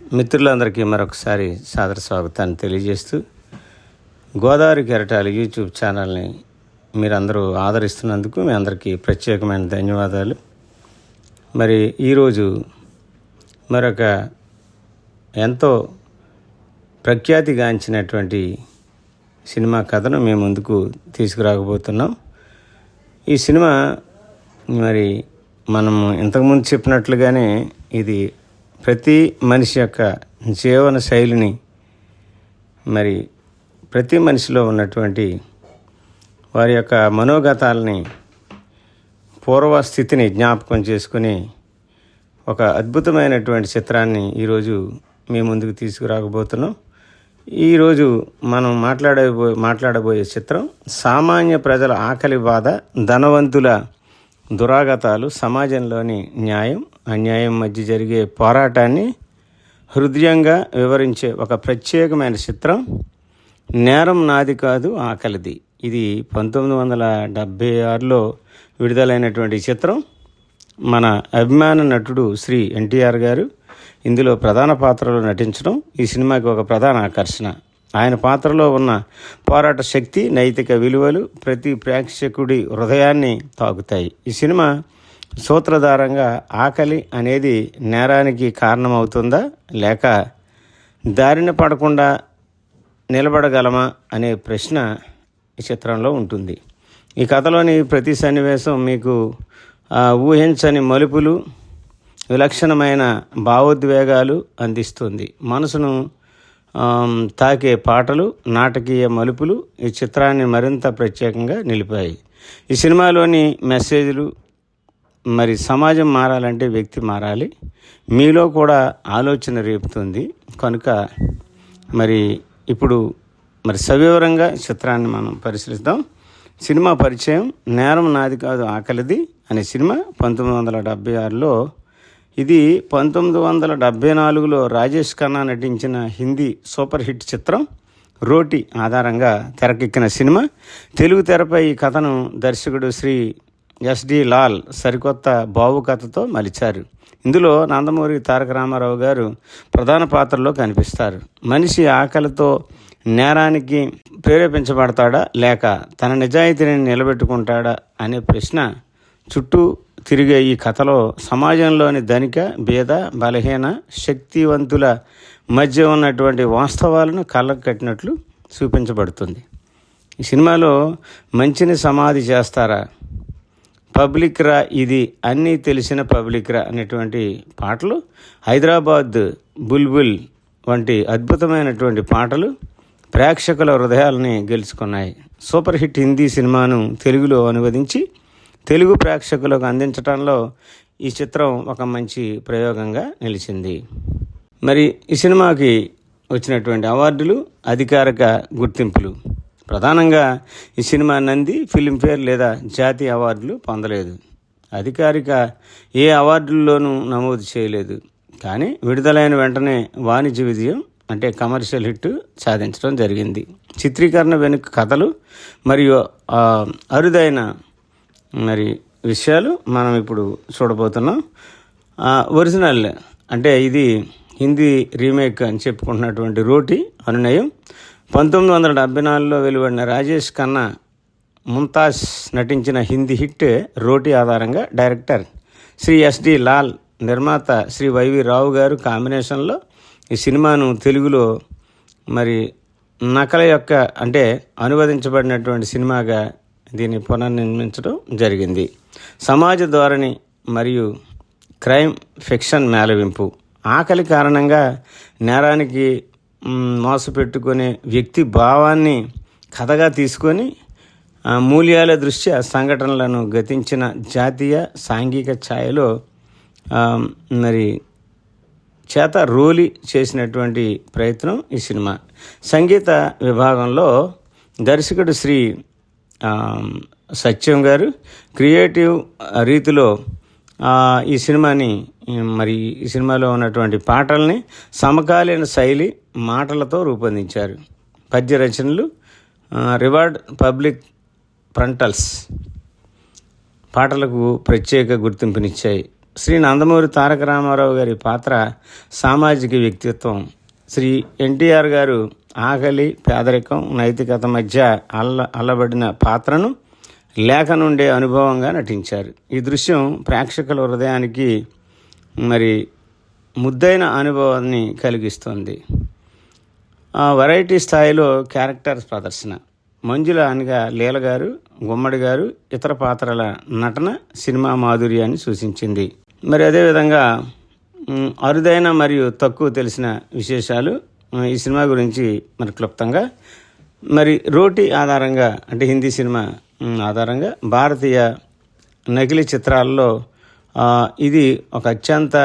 మిత్రులందరికీ మరొకసారి సాదర స్వాగతాన్ని తెలియజేస్తూ గోదావరి కెరటాలు యూట్యూబ్ ఛానల్ని మీరందరూ ఆదరిస్తున్నందుకు మీ అందరికీ ప్రత్యేకమైన ధన్యవాదాలు. మరి ఈరోజు మరొక ఎంతో ప్రఖ్యాతిగాంచినటువంటి సినిమా కథను మేము ముందుకు తీసుకురాకపోతున్నాం. ఈ సినిమా మరి మనము ఇంతకుముందు చెప్పినట్లుగానే ఇది ప్రతి మనిషి యొక్క జీవన శైలిని మరి ప్రతి మనిషిలో ఉన్నటువంటి వారి యొక్క మనోగతాలని పూర్వ స్థితిని జ్ఞాపకం చేసుకుని ఒక అద్భుతమైనటువంటి చిత్రాన్ని ఈరోజు మీ ముందుకు తీసుకురాకపోతున్నాం ఈరోజు మనం మాట్లాడబో మాట్లాడబోయే చిత్రం సామాన్య ప్రజల ఆకలి బాధ ధనవంతుల దురాగతాలు సమాజంలోని న్యాయం అన్యాయం మధ్య జరిగే పోరాటాన్ని హృదయంగా వివరించే ఒక ప్రత్యేకమైన చిత్రం నేరం నాది కాదు ఆకలిది. ఇది పంతొమ్మిది వందల డెబ్భై ఆరులో విడుదలైనటువంటి చిత్రం. మన అభిమాన నటుడు శ్రీ ఎన్టీఆర్ గారు ఇందులో ప్రధాన పాత్రలో నటించడం ఈ సినిమాకి ఒక ప్రధాన ఆకర్షణ. ఆయన పాత్రలో ఉన్న పోరాట శక్తి నైతిక విలువలు ప్రతి ప్రేక్షకుడి హృదయాన్ని తాకుతాయి. ఈ సినిమా సూత్రధారంగా ఆకలి అనేది నేరానికి కారణమవుతుందా లేక దారిన పడకుండా నిలబడగలమా అనే ప్రశ్న ఈ చిత్రంలో ఉంటుంది. ఈ కథలోని ప్రతి సన్నివేశం మీకు ఊహించని మలుపులు విలక్షణమైన భావోద్వేగాలు అందిస్తుంది. మనసును తాకే పాటలు నాటకీయ మలుపులు ఈ చిత్రాన్ని మరింత ప్రత్యేకంగా నిలిపాయి. ఈ సినిమాలోని మెసేజ్లు మరి సమాజం మారాలంటే వ్యక్తి మారాలి. మీలో కూడా ఆలోచన రేపుతుంది. కనుక మరి ఇప్పుడు మరి సవివరంగా చిత్రాన్ని మనం పరిశీలిద్దాం. సినిమా పరిచయం నేరం నాది కాదు ఆకలిది అనే సినిమా పంతొమ్మిది వందల డెబ్బై ఆరులో. ఇది పంతొమ్మిది వందల డెబ్బై నాలుగులో రాజేష్ ఖన్నా నటించిన హిందీ సూపర్ హిట్ చిత్రం రోటి ఆధారంగా తెరకెక్కిన సినిమా. తెలుగు తెరపై ఈ కథను దర్శకుడు శ్రీ ఎస్డి లాల్ సరికొత్త బావు కథతో మలిచారు. ఇందులో నందమూరి తారక రామారావు గారు ప్రధాన పాత్రలో కనిపిస్తారు. మనిషి ఆకలితో నేరానికి ప్రేరేపించబడతాడా లేక తన నిజాయితీని నిలబెట్టుకుంటాడా అనే ప్రశ్న చుట్టూ తిరిగే ఈ కథలో సమాజంలోని ధనిక బేద బలహీన శక్తివంతుల మధ్య ఉన్నటువంటి వాస్తవాలను కళ్ళకు కట్టినట్లు చూపించబడుతుంది. ఈ సినిమాలో మంచిని సమాధి చేస్తారా? పబ్లిక్ రా ఇది అన్నీ తెలిసిన పబ్లిక్ రా అనేటువంటి పాటలు. హైదరాబాద్ బుల్బుల్ వంటి అద్భుతమైనటువంటి పాటలు ప్రేక్షకుల హృదయాలని గెలుచుకున్నాయి. సూపర్ హిట్ హిందీ సినిమాను తెలుగులో అనువదించి తెలుగు ప్రేక్షకులకు అందించడంలో ఈ చిత్రం ఒక మంచి ప్రయోగంగా నిలిచింది. మరి ఈ సినిమాకి వచ్చినటువంటి అవార్డులు అధికారిక గుర్తింపులు. ప్రధానంగా ఈ సినిమా నంది ఫిలింఫేర్ లేదా జాతీయ అవార్డులు పొందలేదు. అధికారిక ఏ అవార్డుల్లోనూ నమోదు చేయలేదు. కానీ విడుదలైన వెంటనే వాణిజ్య విజయం అంటే కమర్షియల్ హిట్ సాధించడం జరిగింది. చిత్రీకరణ వెనుక కథలు మరియు అరుదైన మరి విషయాలు మనం ఇప్పుడు చూడబోతున్నాం. ఒరిజినల్ అంటే ఇది హిందీ రీమేక్ అని చెప్పుకుంటున్నటువంటి రోటి అనునయం. పంతొమ్మిది వందల డెబ్బై నాలుగులో వెలువడిన రాజేష్ ఖన్నా ముంతాజ్ నటించిన హిందీ హిట్ రోటీ ఆధారంగా డైరెక్టర్ శ్రీ ఎస్డి లాల్ నిర్మాత శ్రీ వైవి రావు గారు కాంబినేషన్లో ఈ సినిమాను తెలుగులో మరి నకల యొక్క అంటే అనువదించబడినటువంటి సినిమాగా దీన్ని పునర్నిర్మించడం జరిగింది. సమాజ ధోరణి మరియు క్రైమ్ ఫిక్షన్ మేళవింపు ఆకలి కారణంగా నేరానికి మోసపెట్టుకునే వ్యక్తి భావాన్ని కథగా తీసుకొని మూల్యాల దృష్ట్యా సంఘటనలను గతించిన జాతీయ సాంఘిక ఛాయలో మరి చేత రోలి చేసినటువంటి ప్రయత్నం ఈ సినిమా. సంగీత విభాగంలో దర్శకుడు శ్రీ సత్యం గారు క్రియేటివ్ రీతిలో ఈ సినిమాని మరి ఈ సినిమాలో ఉన్నటువంటి పాటల్ని సమకాలీన శైలి మాటలతో రూపొందించారు. పద్య రచనలు రివార్డ్ పబ్లిక్ ఫ్రంటల్స్ పాటలకు ప్రత్యేక గుర్తింపునిచ్చాయి. శ్రీ నందమూరి తారక రామారావు గారి పాత్ర సామాజిక వ్యక్తిత్వం. శ్రీ ఎన్టీఆర్ గారు ఆకలి పేదరికం నైతికత మధ్య అల్ల అల్లబడిన పాత్రను లేఖ నుండే అనుభవంగా నటించారు. ఈ దృశ్యం ప్రేక్షకుల హృదయానికి మరి ముద్దైన అనుభవాన్ని కలిగిస్తుంది. ఆ వెరైటీ స్థాయిలో క్యారెక్టర్స్ ప్రదర్శన. మంజుల అనగా లీల గారు గుమ్మడి గారు ఇతర పాత్రల నటన సినిమా మాధుర్యాన్ని సూచించింది. మరి అదేవిధంగా అరుదైన మరియు తక్కువ తెలిసిన విశేషాలు ఈ సినిమా గురించి మరి క్లుప్తంగా మరి రోటీ ఆధారంగా అంటే హిందీ సినిమా ఆధారంగా భారతీయ నకిలీ చిత్రాల్లో ఇది ఒక అత్యంత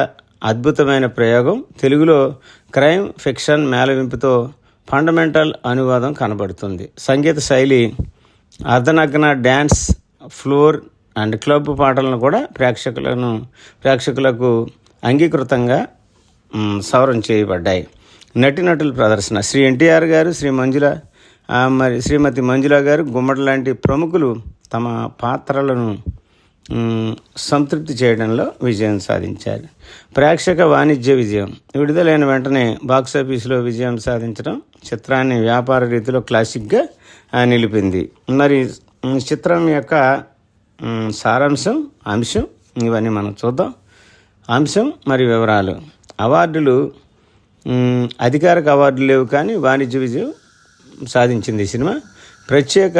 అద్భుతమైన ప్రయోగం. తెలుగులో క్రైమ్ ఫిక్షన్ మేళవింపుతో ఫండమెంటల్ అనువాదం కనబడుతుంది. సంగీత శైలి అర్ధనగ్న డ్యాన్స్ ఫ్లోర్ అండ్ క్లబ్ పాటలను కూడా ప్రేక్షకులను ప్రేక్షకులకు అంగీకృతంగా సవరం చేయబడ్డాయి. నటినటుల ప్రదర్శన. శ్రీ ఎన్టీఆర్ గారు శ్రీ మంజుల మరి శ్రీమతి మంజుల గారు గుమ్మడి లాంటి ప్రముఖులు తమ పాత్రలను సంతృప్తి చేయడంలో విజయం సాధించారు. ప్రేక్షక వాణిజ్య విజయం. విడుదలైన వెంటనే బాక్సాఫీసులో విజయం సాధించడం చిత్రాన్ని వ్యాపార రీతిలో క్లాసిక్గా నిలిపింది. మరి చిత్రం యొక్క సారాంశం అంశం ఇవన్నీ మనం చూద్దాం. అంశం మరియు వివరాలు. అవార్డులు అధికారిక అవార్డులు లేవు కానీ వాణిజ్య విజయం సాధించింది ఈ సినిమా. ప్రత్యేక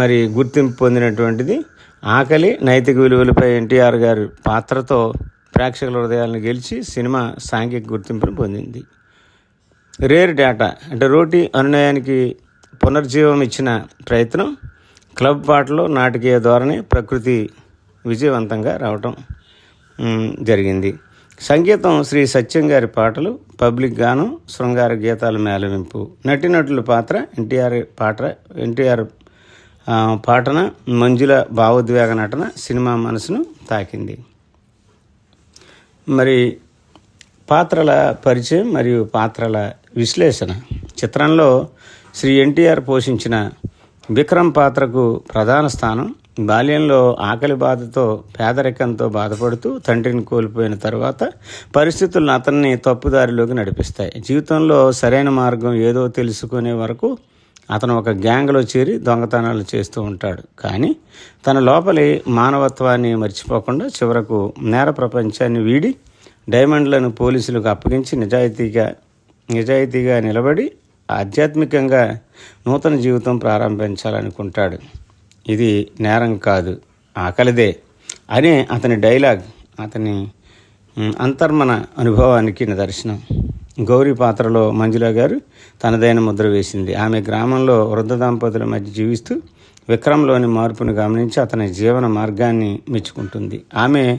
మరి గుర్తింపు పొందినటువంటిది ఆకలి నైతిక విలువలపై ఎన్టీఆర్ గారి పాత్రతో ప్రేక్షకుల హృదయాలను గెలిచి సినిమా సాంఘిక గుర్తింపును పొందింది. రేర్ డేటా అంటే రోటీ అనునయానికి పునర్జీవం ఇచ్చిన ప్రయత్నం క్లబ్ పాటలో నాటకీయ ధోరణి ప్రకృతి విజయవంతంగా రావటం జరిగింది. సంగీతం శ్రీ సత్యం గారి పాటలు పబ్లిక్ గానం శృంగార గీతాల మేళవింపు. నటినటుల పాత్ర ఎన్టీఆర్ పాత్ర ఎన్టీఆర్ పాటన మంజుల భావోద్వేగ నటన సినిమా మనసును తాకింది. మరి పాత్రల పరిచయం మరియు పాత్రల విశ్లేషణ. చిత్రంలో శ్రీ ఎన్టీఆర్ పోషించిన విక్రమ్ పాత్రకు ప్రధాన స్థానం బాల్యంలో ఆకలి బాధతో పేదరికంతో బాధపడుతూ తండ్రిని కోల్పోయిన తర్వాత పరిస్థితులు అతన్ని తప్పుదారిలోకి నడిపిస్తాయి. జీవితంలో సరైన మార్గం ఏదో తెలుసుకునే వరకు అతను ఒక గ్యాంగ్లో చేరి దొంగతనాలు చేస్తూ ఉంటాడు. కానీ తన లోపలి మానవత్వాన్ని మర్చిపోకుండా చివరకు నేర ప్రపంచాన్ని వీడి డైమండ్లను పోలీసులకు అప్పగించి నిజాయితీగా నిజాయితీగా నిలబడి ఆధ్యాత్మికంగా నూతన జీవితం ప్రారంభించాలనుకుంటాడు. ఇది నేరం కాదు ఆకలిదే అనే అతని డైలాగ్ అతని అంతర్మన అనుభవానికి నిదర్శనం గౌరీ పాత్రలో మంజుల గారు తనదైన ముద్ర వేసింది. ఆమె గ్రామంలో వృద్ధ దంపతుల మధ్య జీవిస్తూ విక్రమ్లోని మార్పును గమనించి అతని జీవన మార్గాన్ని మెచ్చుకుంటుంది. ఆమె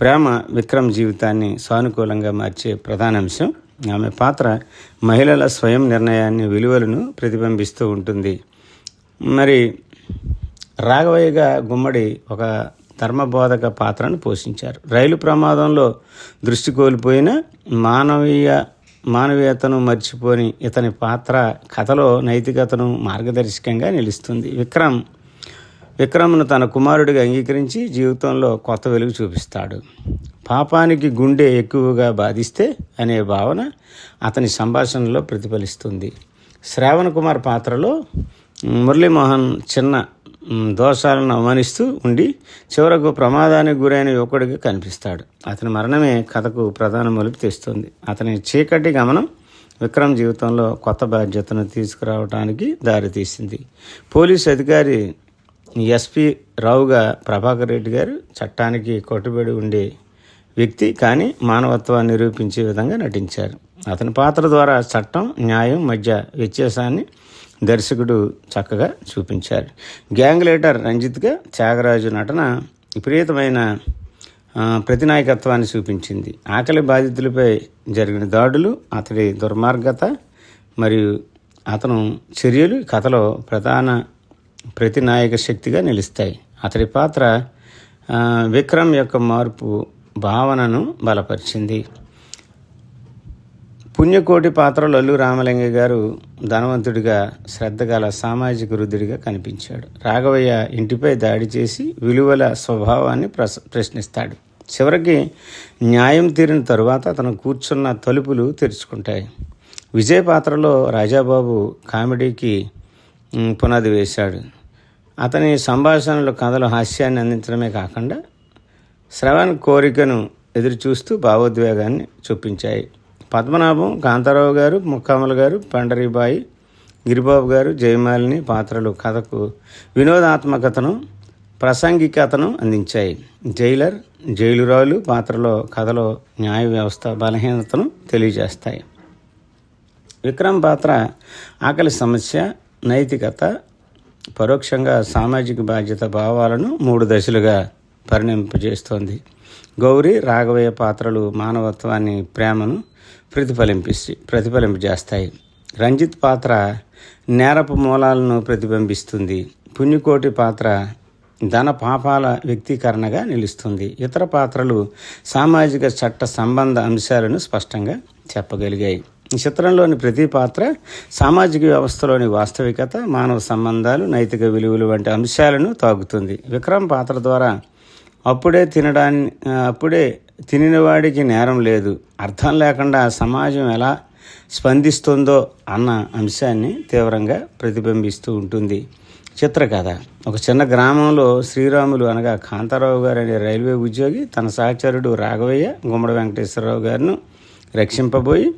ప్రేమ విక్రమ్ జీవితాన్ని సానుకూలంగా మార్చే ప్రధాన అంశం. ఆమె పాత్ర మహిళల స్వయం నిర్ణయాన్ని విలువలను ప్రతిబింబిస్తూ ఉంటుంది. మరి రాఘవయ్యగా గుమ్మడి ఒక ధర్మబోధక పాత్రను పోషించారు. రైలు ప్రమాదంలో దృష్టి కోల్పోయిన మానవీయ మానవీయతను మర్చిపోని ఇతని పాత్ర కథలో నైతికతను మార్గదర్శకంగా నిలుస్తుంది. విక్రమ్ విక్రమ్ను తన కుమారుడిగా అంగీకరించి జీవితంలో కొత్త వెలుగు చూపిస్తాడు. పాపానికి గుండె ఎక్కువగా బాధిస్తే అనే భావన అతని సంభాషణలో ప్రతిఫలిస్తుంది. శ్రావణ్ కుమార్ పాత్రలో మురళీమోహన్ చిన్న దోషాలను అవమానిస్తూ ఉండి చివరకు ప్రమాదానికి గురైన యువకుడికి కనిపిస్తాడు. అతని మరణమే కథకు ప్రధాన మలుపు తెస్తుంది. అతని చీకటి గమనం విక్రమ్ జీవితంలో కొత్త బాధ్యతను తీసుకురావడానికి దారితీసింది. పోలీస్ అధికారి ఎస్పి రావుగా ప్రభాకర్ రెడ్డి గారు చట్టానికి కట్టుబడి ఉండే వ్యక్తి కానీ మానవత్వాన్ని నిరూపించే విధంగా నటించారు. అతని పాత్ర ద్వారా చట్టం న్యాయం మధ్య వ్యత్యాసాన్ని దర్శకుడు చక్కగా చూపించారు. గ్యాంగ్ లీడర్ రంజిత్గా త్యాగరాజు నటన విపరీతమైన ప్రతినాయకత్వాన్ని చూపించింది. ఆకలి బాధితులపై జరిగిన దాడులు అతడి దుర్మార్గత మరియు అతను చర్యలు ఈ కథలో ప్రధాన ప్రతినాయక శక్తిగా నిలుస్తాయి. అతడి పాత్ర విక్రమ్ యొక్క మార్పు భావనను బలపరిచింది. పుణ్యకోటి పాత్రలో అల్లు రామలింగ గారు ధనవంతుడిగా శ్రద్ధగల సామాజిక వృద్ధుడిగా కనిపించాడు. రాఘవయ్య ఇంటిపై దాడి చేసి విలువల స్వభావాన్ని ప్రశ ప్రశ్నిస్తాడు. చివరికి న్యాయం తీరిన తరువాత అతను కూర్చున్న తలుపులు తెరుచుకుంటాయి. విజయ పాత్రలో రాజాబాబు కామెడీకి పునాది వేశాడు. అతని సంభాషణలు కథలు హాస్యాన్ని అందించడమే కాకుండా శ్రవణ్ కోరికను ఎదురుచూస్తూ భావోద్వేగాన్ని చూపించాయి. పద్మనాభం కాంతారావు గారు ముక్కామల గారు పండరీబాయి గిరిబాబు గారు జయమాలిని పాత్రలు కథకు వినోదాత్మకతను ప్రసంగికతను అందించాయి. జైలర్ జైలురాలు పాత్రలో కథలో న్యాయ వ్యవస్థ బలహీనతను తెలియజేస్తాయి. విక్రమ్ పాత్ర ఆకలి సమస్య నైతికత పరోక్షంగా సామాజిక బాధ్యత భావాలను మూడు దశలుగా పరిణింపజేస్తోంది గౌరీ రాఘవయ్య పాత్రలు మానవత్వాన్ని ప్రేమను ప్రతిఫలింపి ప్రతిఫలింపజేస్తాయి. రంజిత్ పాత్ర నేరపు మూలాలను ప్రతిబింబిస్తుంది. పుణ్యకోటి పాత్ర ధన పాపాల వ్యక్తీకరణగా నిలుస్తుంది. ఇతర పాత్రలు సామాజిక చట్ట సంబంధ అంశాలను స్పష్టంగా చెప్పగలిగాయి. ఈ చిత్రంలోని ప్రతి పాత్ర సామాజిక వ్యవస్థలోని వాస్తవికత మానవ సంబంధాలు నైతిక విలువలు వంటి అంశాలను తాగుతుంది విక్రమ్ పాత్ర ద్వారా అప్పుడే తినడాన్ని అప్పుడే తినినవాడికి నేరం లేదు. అర్థం లేకుండా సమాజం ఎలా స్పందిస్తుందో అన్న అంశాన్ని తీవ్రంగా ప్రతిబింబిస్తూ ఉంటుంది. చిత్రకథ. ఒక చిన్న గ్రామంలో శ్రీరాములు అనగా కాంతారావు గారు అనే రైల్వే ఉద్యోగి తన సహచరుడు రాఘవయ్య గుమ్మడి వెంకటేశ్వరరావు గారిను రక్షింపబోయి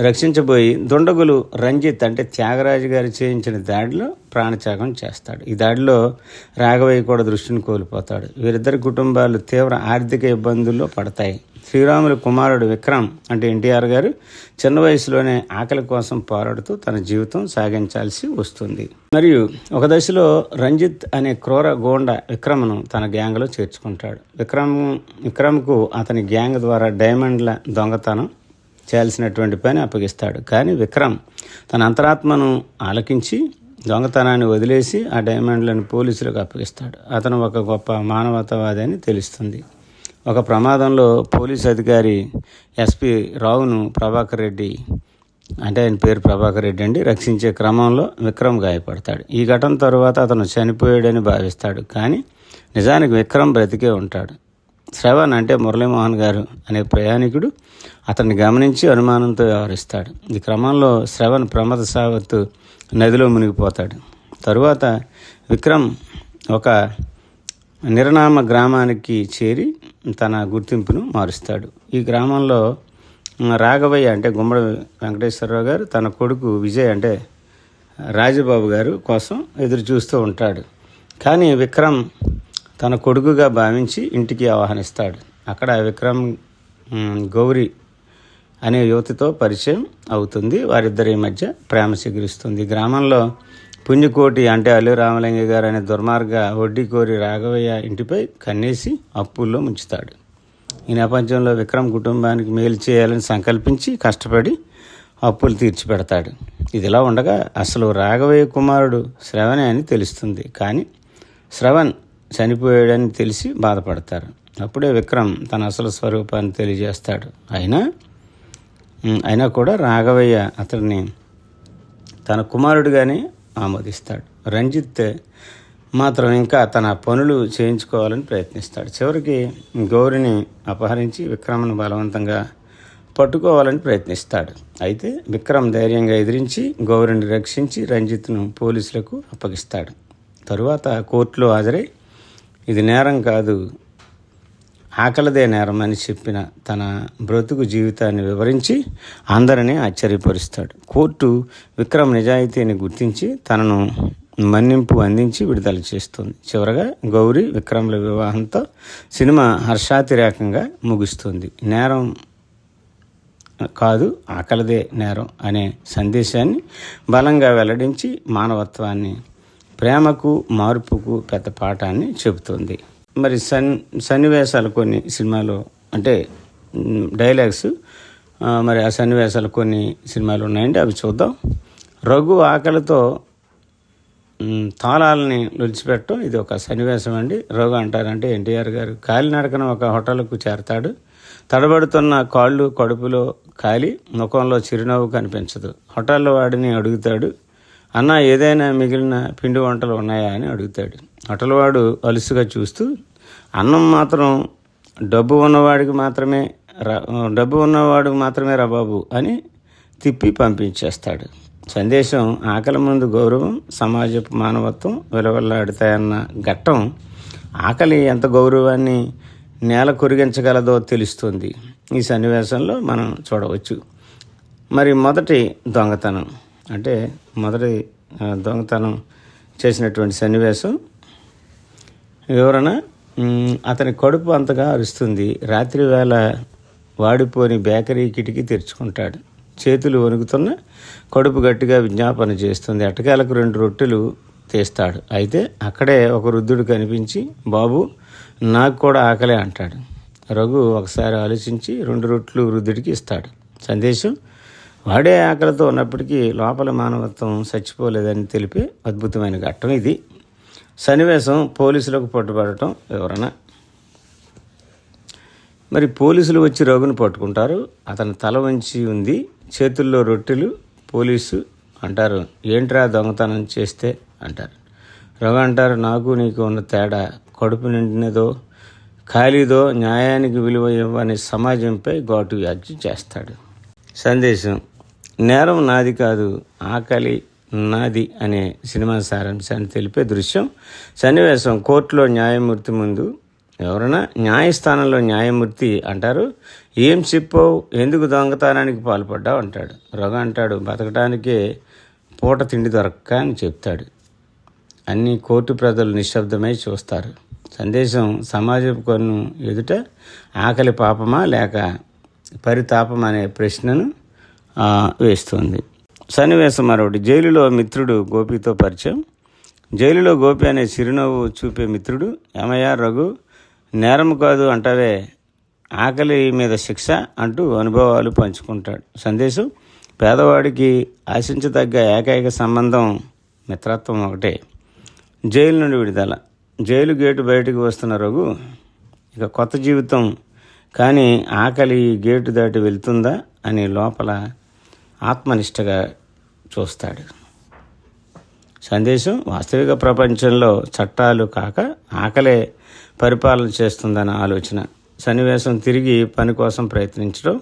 రక్షించబోయి దుండగులు రంజిత్ అంటే త్యాగరాజు గారు చేయించిన దాడిలో ప్రాణత్యాగం చేస్తాడు. ఈ దాడిలో రాఘవయ్య కూడా దృష్టిని కోల్పోతాడు. వీరిద్దరి కుటుంబాలు తీవ్ర ఆర్థిక ఇబ్బందుల్లో పడతాయి. శ్రీరాములు కుమారుడు విక్రమ్ అంటే ఎన్టీఆర్ గారు చిన్న వయసులోనే ఆకలి కోసం పోరాడుతూ తన జీవితం సాగించాల్సి వస్తుంది. మరియు ఒక దశలో రంజిత్ అనే క్రూర గోండ విక్రమ్ను తన గ్యాంగ్లో చేర్చుకుంటాడు. విక్రమ్ విక్రమ్కు అతని గ్యాంగ్ ద్వారా డైమండ్ల దొంగతనం చేయాల్సినటువంటి పని అప్పగిస్తాడు. కానీ విక్రమ్ తన అంతరాత్మను ఆలకించి దొంగతనాన్ని వదిలేసి ఆ డైమండ్లను పోలీసులకు అప్పగిస్తాడు. అతను ఒక గొప్ప మానవతావాది అని తెలుస్తుంది. ఒక ప్రమాదంలో పోలీస్ అధికారి ఎస్పి రావును ప్రభాకర్ రెడ్డి అంటే ఆయన పేరు ప్రభాకర్ రెడ్డి అండి రక్షించే క్రమంలో విక్రమ్ గాయపడతాడు. ఈ ఘటన తరువాత అతను చనిపోయాడని భావిస్తాడు. కానీ నిజానికి విక్రమ్ బ్రతికే ఉంటాడు. శ్రవణ్ అంటే మురళీమోహన్ గారు అనే ప్రయాణికుడు. అతన్ని గమనించి అనుమానంతో వ్యవహరిస్తాడు. ఈ క్రమంలో శ్రవణ్ ప్రమాద సావత్తు నదిలో మునిగిపోతాడు. తరువాత విక్రమ్ ఒక నిర్నామ గ్రామానికి చేరి తన గుర్తింపును మారుస్తాడు. ఈ గ్రామంలో రాఘవయ్య అంటే గుమ్మడి వెంకటేశ్వరరావు గారు తన కొడుకు విజయ్ అంటే రాజబాబు గారు కోసం ఎదురు చూస్తూ ఉంటాడు. కానీ విక్రమ్ తన కొడుకుగా భావించి ఇంటికి ఆహ్వానిస్తాడు. అక్కడ విక్రమ్ గౌరి గౌరీ అనే యువతితో పరిచయం అవుతుంది. వారిద్దరి మధ్య ప్రేమ చిగురిస్తుంది గ్రామంలో పుణ్యకోటి అంటే అల్లు రామలింగ గారు అనే దుర్మార్గ వడ్డీ కోరి రాఘవయ్య ఇంటిపై కన్నేసి అప్పుల్లో ముంచుతాడు. ఈ నేపథ్యంలో విక్రమ్ కుటుంబానికి మేలు చేయాలని సంకల్పించి కష్టపడి అప్పులు తీర్చిపెడతాడు. ఇదిలా ఉండగా అసలు రాఘవయ్య కుమారుడు శ్రవణే అని తెలుస్తుంది. కానీ శ్రవణ్ చనిపోయాడని తెలిసి బాధపడతారు. అప్పుడే విక్రమ్ తన అసలు స్వరూపాన్ని తెలియజేస్తాడు. అయినా అయినా కూడా రాఘవయ్య అతడిని తన కుమారుడిగానే ఆమోదిస్తాడు. రంజిత్ మాత్రం ఇంకా తన పనులు చేయించుకోవాలని ప్రయత్నిస్తాడు. చివరికి గౌరిని అపహరించి విక్రమ్ను బలవంతంగా పట్టుకోవాలని ప్రయత్నిస్తాడు. అయితే విక్రమ్ ధైర్యంగా ఎదిరించి గౌరిని రక్షించి రంజిత్ను పోలీసులకు అప్పగిస్తాడు. తరువాత కోర్టులో హాజరై ఇది నేరం కాదు. ఆకలిదే నేరం అని చెప్పిన తన బ్రతుకు జీవితాన్ని వివరించి అందరినీ ఆశ్చర్యపరుస్తాడు. కోర్టు విక్రమ్ నిజాయితీని గుర్తించి తనను మన్నింపు అందించి విడుదల చేస్తుంది. చివరగా గౌరీ విక్రమ్ల వివాహంతో సినిమా హర్షాతిరేకంగా ముగుస్తుంది. నేరం కాదు ఆకలిదే నేరం అనే సందేశాన్ని బలంగా వెల్లడించి మానవత్వాన్ని ప్రేమకు మార్పుకు పెద్ద పాఠాన్ని చెబుతుంది. మరి సన్ సన్నివేశాలు కొన్ని సినిమాలో అంటే డైలాగ్స్ మరి ఆ సన్నివేశాలు కొన్ని సినిమాలు ఉన్నాయండి అవి చూద్దాం. రఘు ఆకలితో తాళాలని విడిచిపెట్టడం ఇది ఒక సన్నివేశం అండి. రఘు అంటారంటే ఎన్టీఆర్ గారు కాలినడకన ఒక హోటల్కు చేరతాడు. తడబడుతున్న కాళ్ళు కడుపులో కాలి ముఖంలో చిరునవ్వు కనిపించదు. హోటల్లో వాడిని అడుగుతాడు అన్న ఏదైనా మిగిలిన పిండి వంటలు ఉన్నాయా అని అడుగుతాడు. అటలవాడు అలుసుగా చూస్తూ అన్నం మాత్రం డబ్బు ఉన్నవాడికి మాత్రమే డబ్బు ఉన్నవాడికి మాత్రమే రా బాబు అని తిప్పి పంపించేస్తాడు. సందేశం ఆకలి ముందు గౌరవం సమాజపు మానవత్వం విలువలాడుతాయన్న ఘట్టం ఆకలి ఎంత గౌరవాన్ని నేల కొరిగించగలదో తెలుస్తుంది. ఈ సన్నివేశంలో మనం చూడవచ్చు. మరి మొదటి దొంగతనం. అంటే మొదటి దొంగతనం చేసినటువంటి సన్నివేశం. వివరణ అతని కడుపు అంతగా అరుస్తుంది. రాత్రి వేళ వాడిపోని బేకరీ కిటికీ తెరుచుకుంటాడు. చేతులు వణుకుతున్న కడుపు గట్టిగా విజ్ఞాపన చేస్తుంది. అటకాలకు రెండు రొట్టెలు తీస్తాడు. అయితే అక్కడే ఒక వృద్ధుడు కనిపించి బాబు నాకు కూడా ఆకలే అంటాడు. రఘు ఒకసారి ఆలోచించి రెండు రొట్టెలు వృద్ధుడికి ఇస్తాడు. సందేశం వాడే ఆకలితో ఉన్నప్పటికీ లోపల మానవత్వం చచ్చిపోలేదని తెలిపే అద్భుతమైన ఘట్టం ఇది. సన్నివేశం పోలీసులకు పట్టుబడటం వివరణ. మరి పోలీసులు వచ్చి రఘుని పట్టుకుంటారు. అతని తల వంచి ఉంది. చేతుల్లో రొట్టెలు పోలీసు అంటారు. ఏంట్రా దొంగతనం చేస్తే అంటారు. రఘు అంటారు నాకు నీకు ఉన్న తేడా కడుపు నిండినదో ఖాళీదో న్యాయానికి విలువ ఇవ్వని సమాజంపై ఘాటు వ్యాఖ్య చేస్తాడు. సందేశం. నేరం నాది కాదు ఆకలి నాది అనే సినిమా సారాంశాన్ని తెలిపే దృశ్యం సన్నివేశం కోర్టులో న్యాయమూర్తి ముందు. ఎవరైనా న్యాయస్థానంలో న్యాయమూర్తి అంటారు ఏం చెప్పావు? ఎందుకు దొంగతనానికి పాల్పడ్డావు? అంటాడు. రఘు అంటాడు. బతకడానికే పూట తిండి దొరక్క అని చెప్తాడు. అన్ని కోర్టు ప్రజలు నిశ్శబ్దమై చూస్తారు. సందేశం సమాజపు కొను ఎదుట ఆకలి పాపమా లేక పరితాపం అనే ప్రశ్నను వేస్తుంది. సన్నివేశం మరొకటి. జైలులో మిత్రుడు గోపితో పరిచయం. జైలులో గోపి అనే చిరునవ్వు చూపే మిత్రుడు ఎమయ్యార్ రఘు నేరం కాదు అంటావే. ఆకలి మీద శిక్ష అంటూ అనుభవాలు పంచుకుంటాడు. సందేశం పేదవాడికి ఆశించదగ్గ ఏకైక సంబంధం మిత్రత్వం ఒకటే. జైలు నుండి విడుదల. జైలు గేటు బయటకు వస్తున్న రఘు ఇక కొత్త జీవితం కానీ ఆకలి గేటు దాటి వెళ్తుందా అని లోపల ఆత్మనిష్టగా చూస్తాడు. సందేశం వాస్తవిక ప్రపంచంలో చట్టాలు కాక ఆకలే పరిపాలన చేస్తుందన్న ఆలోచన. సన్నివేశం తిరిగి పని కోసం ప్రయత్నించడం.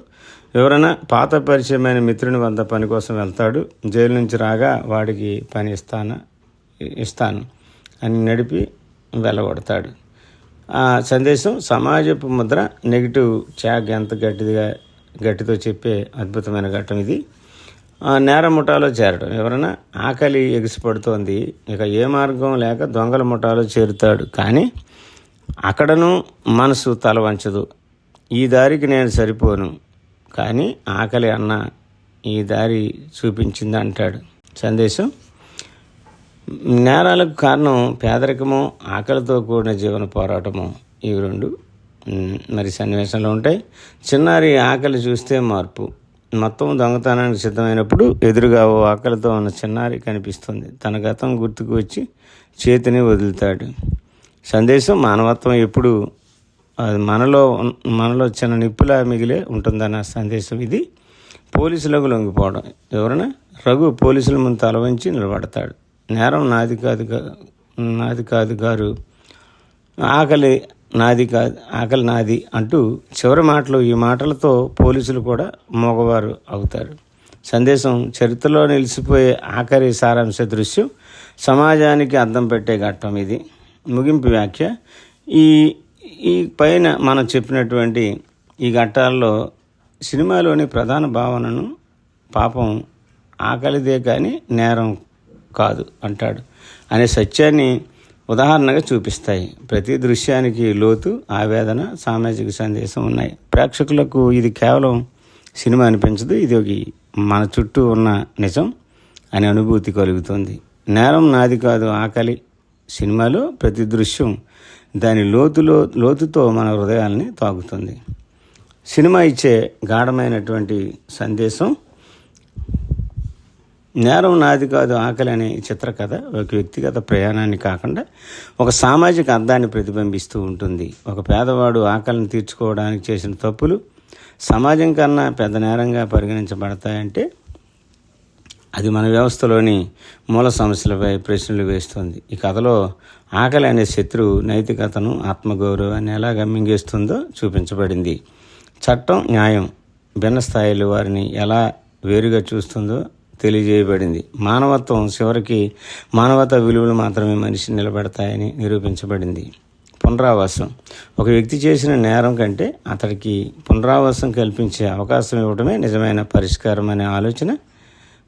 వివరణ పాత పరిచయమైన మిత్రుని వద్ద పని కోసం వెళ్తాడు. జైలు నుంచి రాగా వాడికి పని ఇస్తాను ఇస్తాను అని నడిపి వెళ్ళగొడతాడు. ఆ సందేశం సమాజపు ముద్ర నెగిటివ్ ట్యాగ్ ఎంత గట్టిదిగా గట్టితో చెప్పే అద్భుతమైన ఘట్టం ఇది. నేర ముఠాలో చేరడం. ఎవరైనా ఆకలి ఎగిసిపడుతోంది ఇక ఏ మార్గం లేక దొంగల ముఠాలో చేరుతాడు. కానీ అక్కడను మనసు తల వంచదు. ఈ దారికి నేను సరిపోను. కానీ ఆకలి అన్న ఈ దారి చూపించింది అంటాడు. సందేశం? నేరాలకు కారణం పేదరికము ఆకలితో కూడిన జీవన పోరాటము. ఇవి రెండు మరి సన్నివేశంలో ఉంటాయి. చిన్నారి ఆకలి చూస్తే మార్పు. మొత్తం దొంగతనానికి సిద్ధమైనప్పుడు ఎదురుగా ఓ ఆకలితో ఉన్న చిన్నారి కనిపిస్తుంది. తన గతం గుర్తుకు వచ్చి చేతిని వదులుతాడు. సందేశం మానవత్వం ఎప్పుడు అది మనలో మనలో చిన్న నిప్పులా మిగిలే ఉంటుందన్న సందేశం ఇది. పోలీసులకు లొంగిపోవడం. ఎవరైనా రఘు పోలీసుల ముందు తల వంచి నిలబడతాడు. నేరం నాది కాదు నాది కాదు గారు ఆకలి నాది కాదు ఆకలి నాది అంటూ చివరి మాటలు ఈ మాటలతో పోలీసులు కూడా మగవారు అవుతారు. సందేశం చరిత్రలో నిలిచిపోయే ఆఖరి సారాంశ దృశ్యం సమాజానికి అద్దం పెట్టే ఘట్టం ఇది. ముగింపు వ్యాఖ్య. ఈ ఈ పైన మనం చెప్పినటువంటి ఈ ఘట్టాల్లో సినిమాలోని ప్రధాన భావనను పాపం ఆకలిదే కానీ నేరం కాదు అంటాడు. అనే సత్యాన్ని ఉదాహరణగా చూపిస్తాయి. ప్రతి దృశ్యానికి లోతు ఆవేదన సామాజిక సందేశం ఉన్నాయి. ప్రేక్షకులకు ఇది కేవలం సినిమా అనిపించదు ఇది ఒక మన చుట్టూ ఉన్న నిజం అనే అనుభూతి కలుగుతుంది. నేరం నాది కాదు ఆకలి. సినిమాలో ప్రతి దృశ్యం దాని లోతులో లోతుతో మన హృదయాల్ని తాగుతుంది సినిమా ఇచ్చే గాఢమైనటువంటి సందేశం నేరం నాది కాదు ఆకలి అనే చిత్రకథ ఒక వ్యక్తిగత ప్రయాణాన్ని కాకుండా ఒక సామాజిక అర్థాన్ని ప్రతిబింబిస్తూ ఉంటుంది. ఒక పేదవాడు ఆకలిని తీర్చుకోవడానికి చేసిన తప్పులు సమాజం కన్నా పెద్ద నేరంగా పరిగణించబడతాయంటే అది మన వ్యవస్థలోని మూల సమస్యలపై ప్రశ్నలు వేస్తుంది. ఈ కథలో ఆకలి అనే శత్రువు నైతికతను ఆత్మగౌరవాన్ని ఎలా మింగేస్తుందో చూపించబడింది. చట్టం న్యాయం భిన్న స్థాయిలో వారిని ఎలా వేరుగా చూస్తుందో తెలియజేయబడింది. మానవత్వం చివరికి మానవత విలువలు మాత్రమే మనిషిని నిలబెడతాయని నిరూపించబడింది. పునరావాసం. ఒక వ్యక్తి చేసిన నేరం కంటే అతడికి పునరావాసం కల్పించే అవకాశం ఇవ్వడమే నిజమైన పరిష్కారం అనే ఆలోచన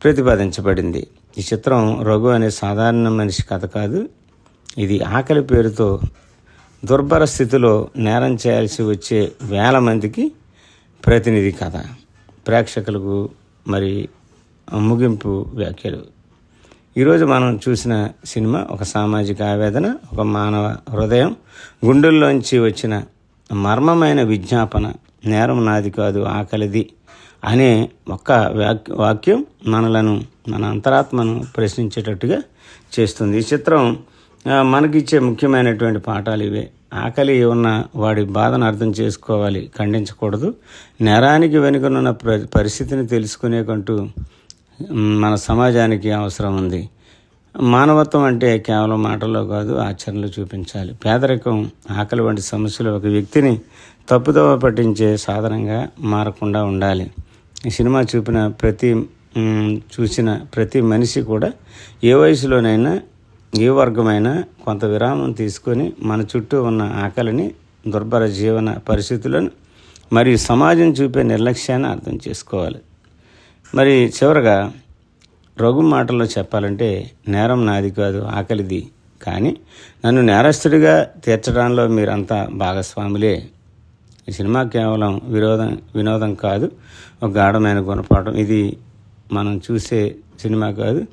ప్రతిపాదించబడింది. ఈ చిత్రం రఘు అనే సాధారణ మనిషి కథ కాదు. ఇది ఆకలి పేరుతో దుర్భర స్థితిలో నేరం చేయాల్సి వచ్చే వేల మందికి ప్రతినిధి కథ. ప్రేక్షకులకు మరి ముగింపు వ్యాఖ్యలు. ఈరోజు మనం చూసిన సినిమా ఒక సామాజిక ఆవేదన ఒక మానవ హృదయం. గుండెల్లోంచి వచ్చిన మర్మమైన విజ్ఞాపన నేరం నాది కాదు ఆకలిది అనే ఒక్క వాక్ వాక్యం మనలను మన అంతరాత్మను ప్రశ్నించేటట్టుగా చేస్తుంది. ఈ చిత్రం మనకిచ్చే ముఖ్యమైనటువంటి పాఠాలు ఇవే. ఆకలి ఉన్న వాడి బాధను అర్థం చేసుకోవాలి ఖండించకూడదు. నేరానికి వెనుకనున్న ప్ర పరిస్థితిని తెలుసుకునేకంటూ కంటూ మన సమాజానికి అవసరం ఉంది. మానవత్వం అంటే కేవలం మాటల్లో కాదు ఆచరణలో చూపించాలి. పేదరికం ఆకలి వంటి సమస్యలు ఒక వ్యక్తిని తప్పుదోవ పట్టించే సాధనంగా మారకుండా ఉండాలి. ఈ సినిమా చూపిన ప్రతి చూసిన ప్రతి మనిషి కూడా ఏ వయసులోనైనా ఏ వర్గమైనా కొంత విరామం తీసుకొని మన చుట్టూ ఉన్న ఆకలిని దుర్భర జీవన పరిస్థితులను మరియు సమాజం చూపే నిర్లక్ష్యాన్ని అర్థం చేసుకోవాలి. మరి చివరగా రఘు మాటల్లో చెప్పాలంటే నేరం నాది కాదు ఆకలిది. కానీ నన్ను నేరస్తుడిగా తీర్చడంలో మీరంతా భాగస్వాములే. ఈ సినిమా కేవలం విరోధం వినోదం కాదు ఒక గాఢమైన గుణపాఠం. ఇది మనం చూసే సినిమా కాదు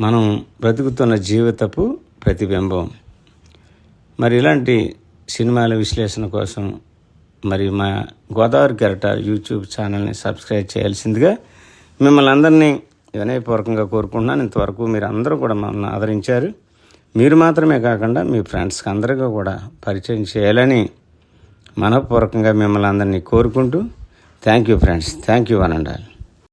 మనం బ్రతుకుతున్న జీవితపు ప్రతిబింబం. మరి ఇలాంటి సినిమాల విశ్లేషణ కోసం మరి మా గోదావరి కెరట యూట్యూబ్ ఛానల్ని సబ్స్క్రైబ్ చేయాల్సిందిగా మిమ్మల్ని అందరినీ వినయపూర్వకంగా కోరుకుంటున్నాను. ఇంతవరకు మీరు అందరూ కూడా మమ్మల్ని ఆదరించారు. మీరు మాత్రమే కాకుండా మీ ఫ్రెండ్స్కి అందరికీ కూడా పరిచయం చేయాలని మనపూర్వకంగా మిమ్మల్ని అందరినీ కోరుకుంటూ thank you friends. Thank you one and